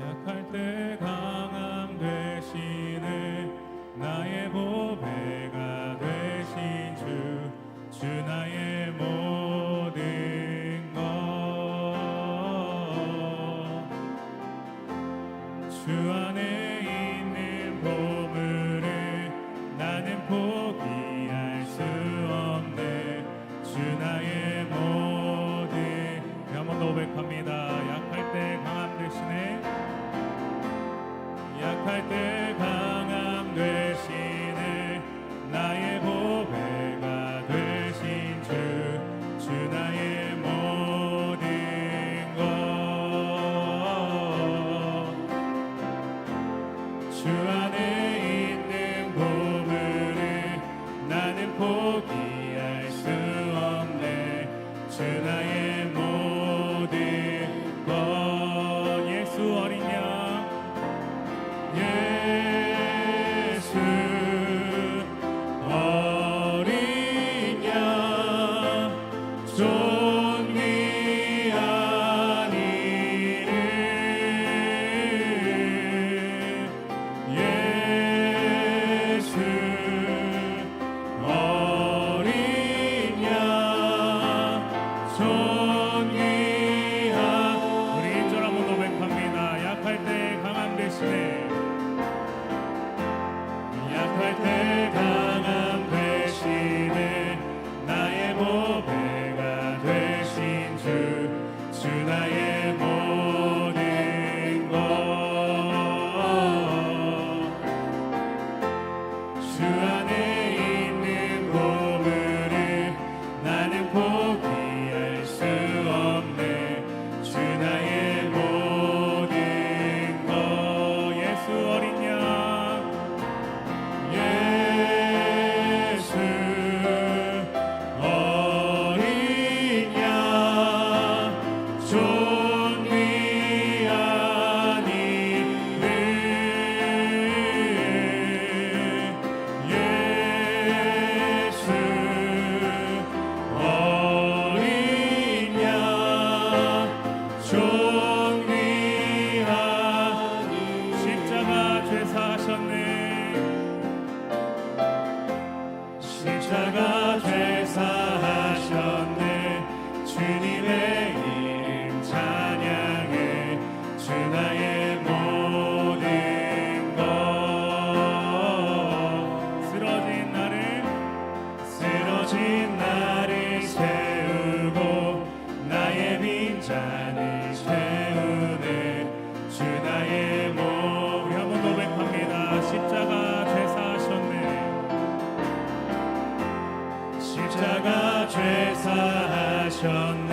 약할 때 강함 되시네. 나의 보배가 되신 주 주 나의 Kai Te. 찬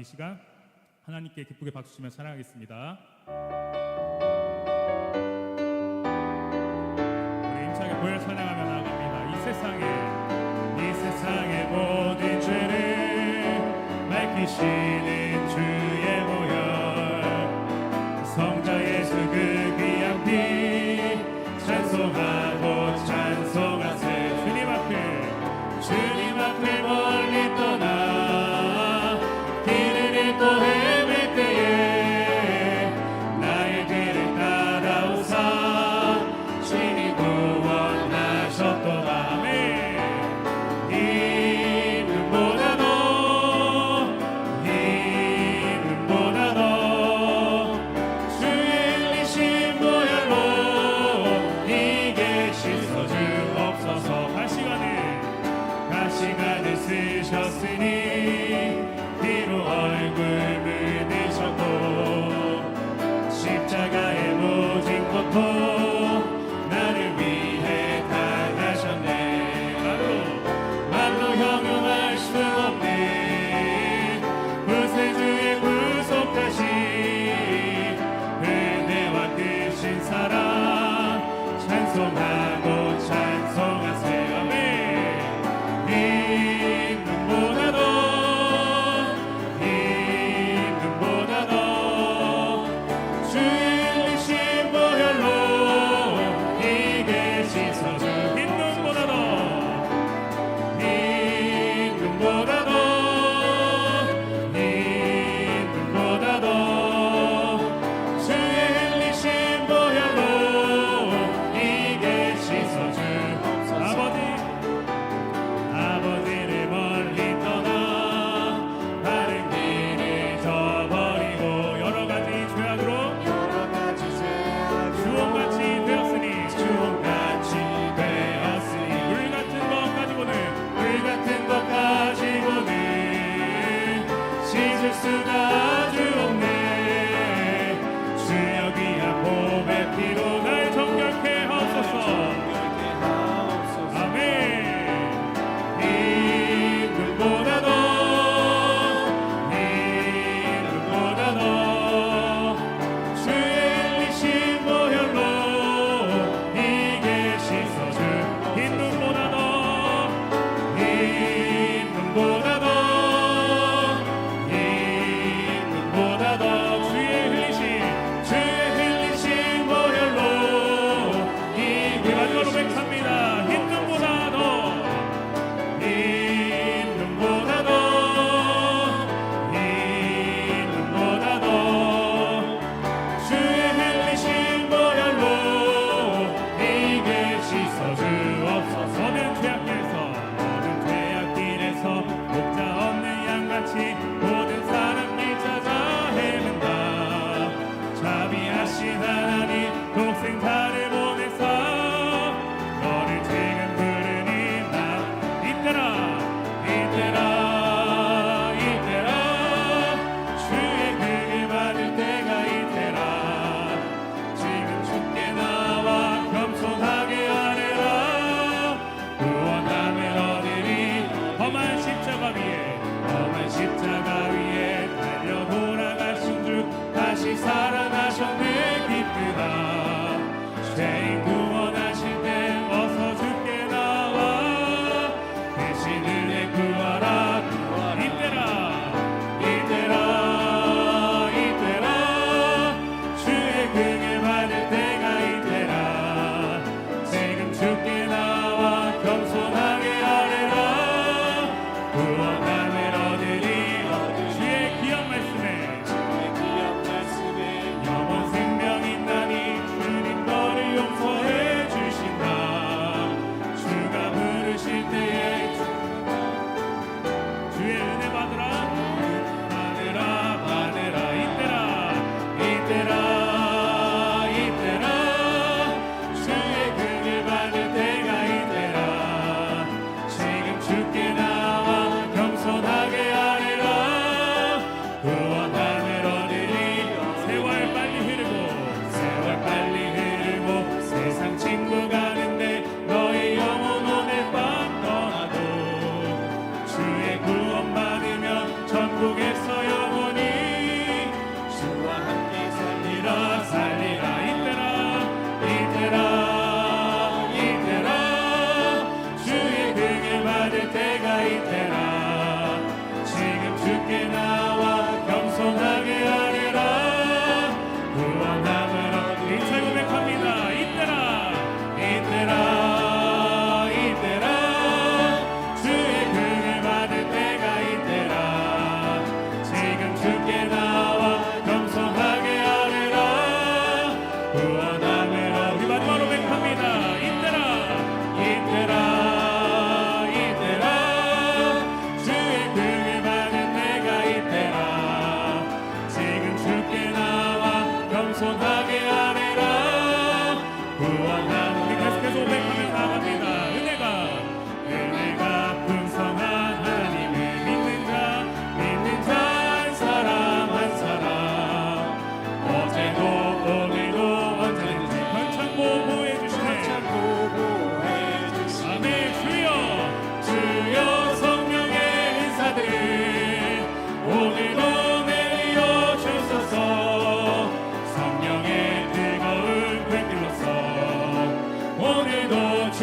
이 시간 하나님께 기쁘게 박수 치며 찬양하겠습니다. 우리 힘차게 고열 찬양하며 나갑니다. 이 세상에 이 세상의 모든 죄를 밝히시는 주.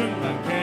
오늘도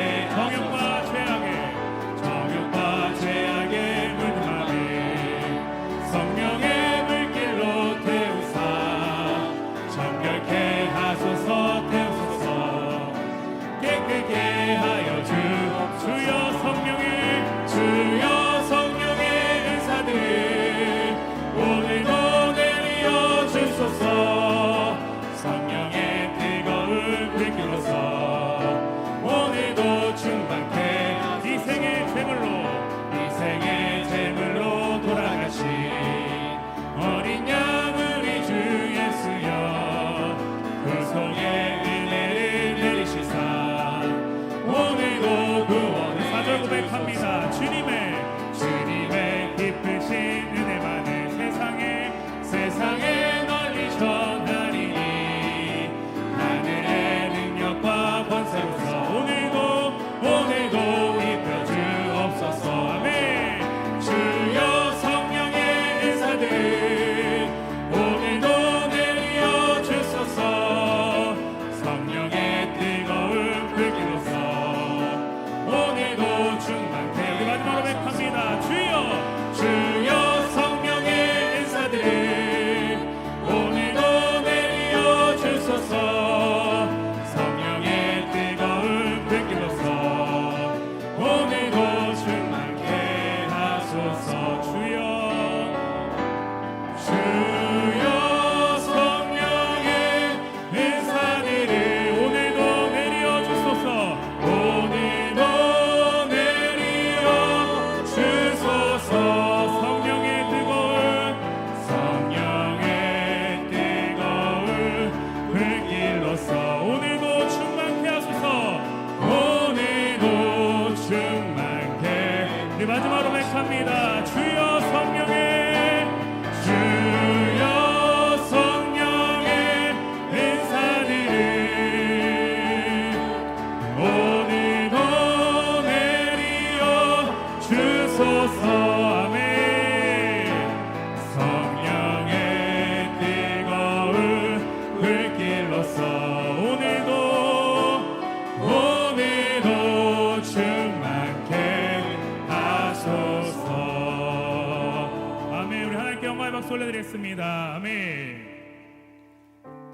올려드리겠습니다. 아멘.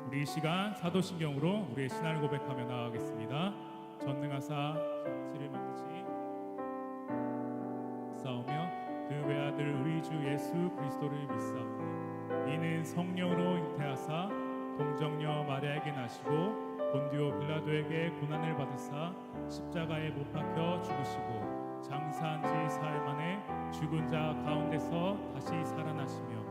우리 이 시간 사도신경으로 우리의 신앙을 고백하며 나아가겠습니다. 전능하사 지를 만드시 싸우며 그 외아들 우리 주 예수 그리스도를 믿사오니 이는 성령으로 잉태하사 동정녀 마리아에게 나시고 본디오 빌라도에게 고난을 받으사 십자가에 못 박혀 죽으시고 장사한 지 사흘 만에 죽은 자 가운데서 다시 살아나시며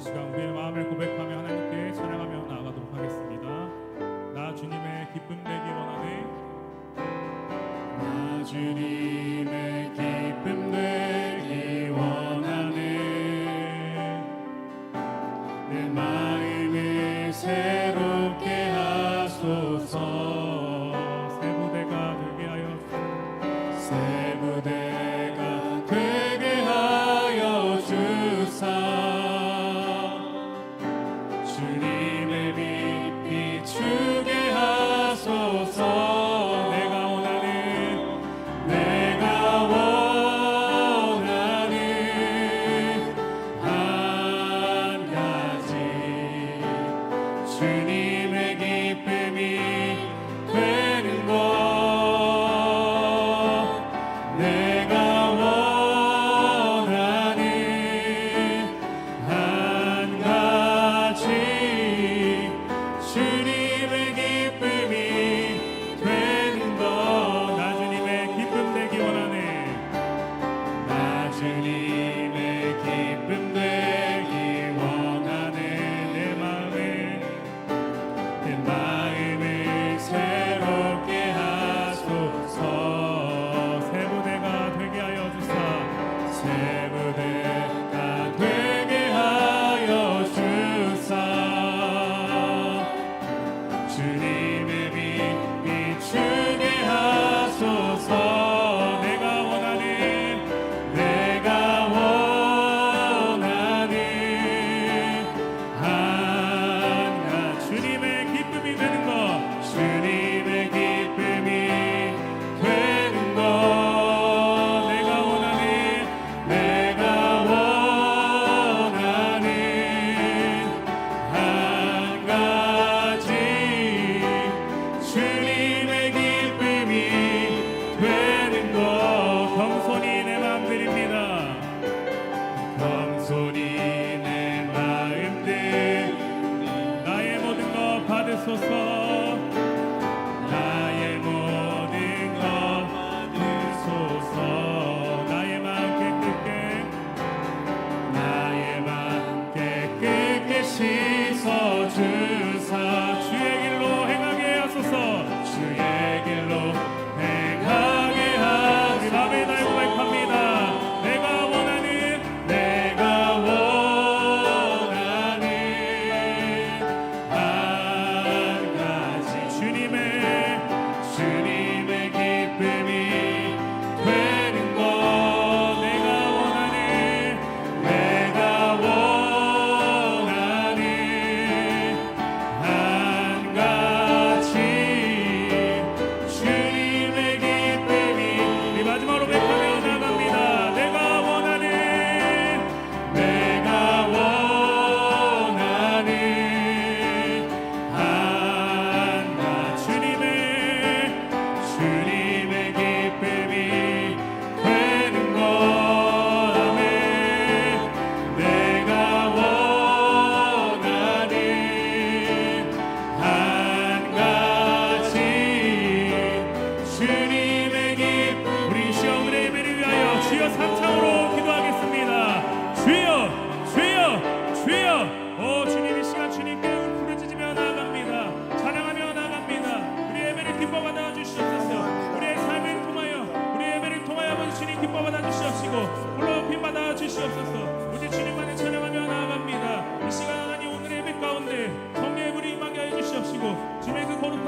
이 시간 우리의 마음을 고백하며 하나님께 찬양하며 나아가도록 하겠습니다. 나 주님의 기쁨 되기 원하네. 나 주님의 기쁨 to.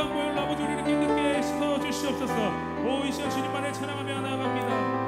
영광 보혈로 아버지 우리를 깨끗게 씻어 주시옵소서. 오이 시간 주님만을 찬양하며 나아갑니다.